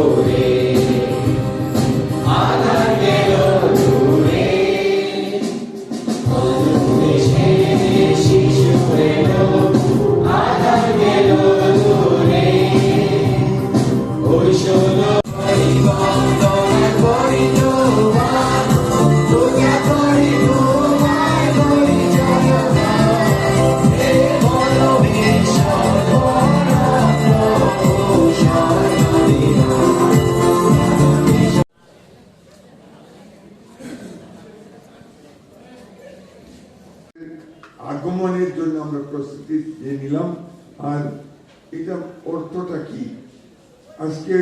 colore আগমনের জন্য আমরা প্রস্তুতি নিয়ে নিলাম আর এটা অর্থটা কি আজকে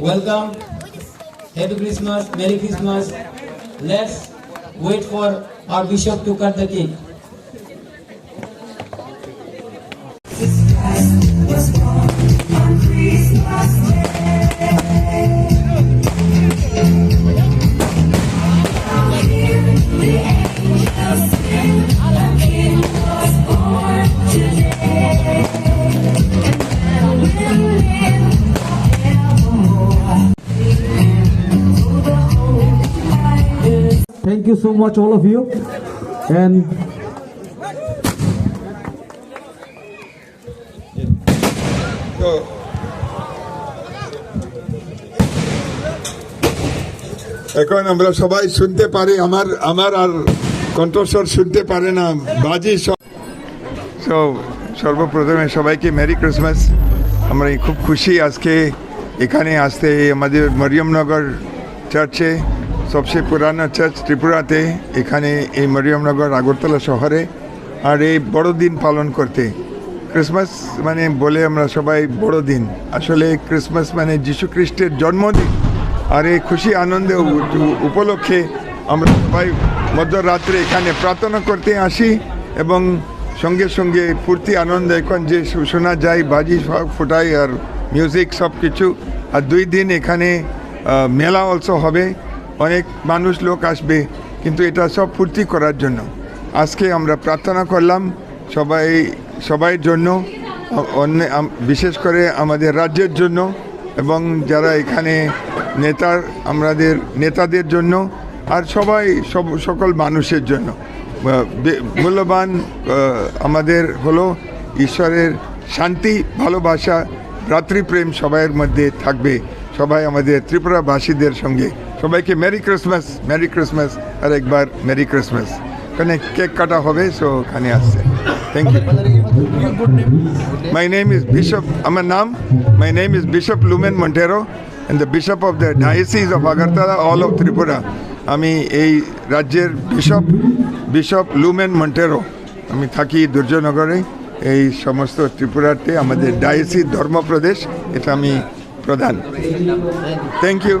Welcome. Happy Christmas. Merry Christmas. Let's wait for our bishop to cut the cake. Thank you so much, all of you. And এখন আমরা সবাই শুনতে পারি আমার আমার আর কণ্ঠস্বর শুনতে পারে না বাজি সব সর্বপ্রথমে সবাইকে মেরি ক্রিসমাস আমরা খুব খুশি আজকে এখানে আসতে আমাদের মরিয়মনগর চার্চে সবচেয়ে পুরানো চার্চ ত্রিপুরাতে, এখানে এই মরিয়মনগর আগরতলা শহরে, আর এই বড়দিন পালন করতে। ক্রিসমাস মানে বলে আমরা সবাই বড় দিন আসলে ক্রিসমাস মানে যীশু খ্রিস্টের জন্মদিন। আর এই খুশি আনন্দে উপলক্ষে আমরা সবাই মধ্যরাত্রে এখানে প্রার্থনা করতে আসি এবং সঙ্গে সঙ্গে ফুর্তি আনন্দ এখন যে শোনা যায়, বাজি সব ফোটাই আর মিউজিক সব কিছু আর দুই দিন এখানে মেলা অলসো হবে। অনেক মানুষ লোক আসবে, কিন্তু এটা সব ফুর্তি করার জন্য। আজকে আমরা প্রার্থনা করলাম সবাই সবাই জন্য, অন্য বিশেষ করে আমাদের রাজ্যের জন্য এবং যারা এখানে নেতার, আমাদের নেতাদের জন্য আর সবাই, সব, সকল মানুষের জন্য। মূল্যবান আমাদের হলো ঈশ্বরের শান্তি, ভালোবাসা, রাত্রিপ্রেম সবাইয়ের মধ্যে থাকবে। সবাই আমাদের ত্রিপুরাবাসীদের সঙ্গে সবাইকে মেরি ক্রিসমাস মেরি ক্রিসমাস আর একবার মেরি ক্রিসমাস ওখানে কেক কাটা হবে সো ওখানে আসছে। Thank you my name is bishop আমার নাম my name is bishop Lumen Monteiro and the bishop of the diocese of Agartala all of Tripura আমি এই রাজ্যের বিশপ বিশপ লুমেন মন্টেরো আমি থাকি দুর্জনগরে, এই সমস্ত ত্রিপুরাতে, আমাদের ডায়াসিস ধর্মপ্রদেশ, এটা আমি প্রধান। Thank you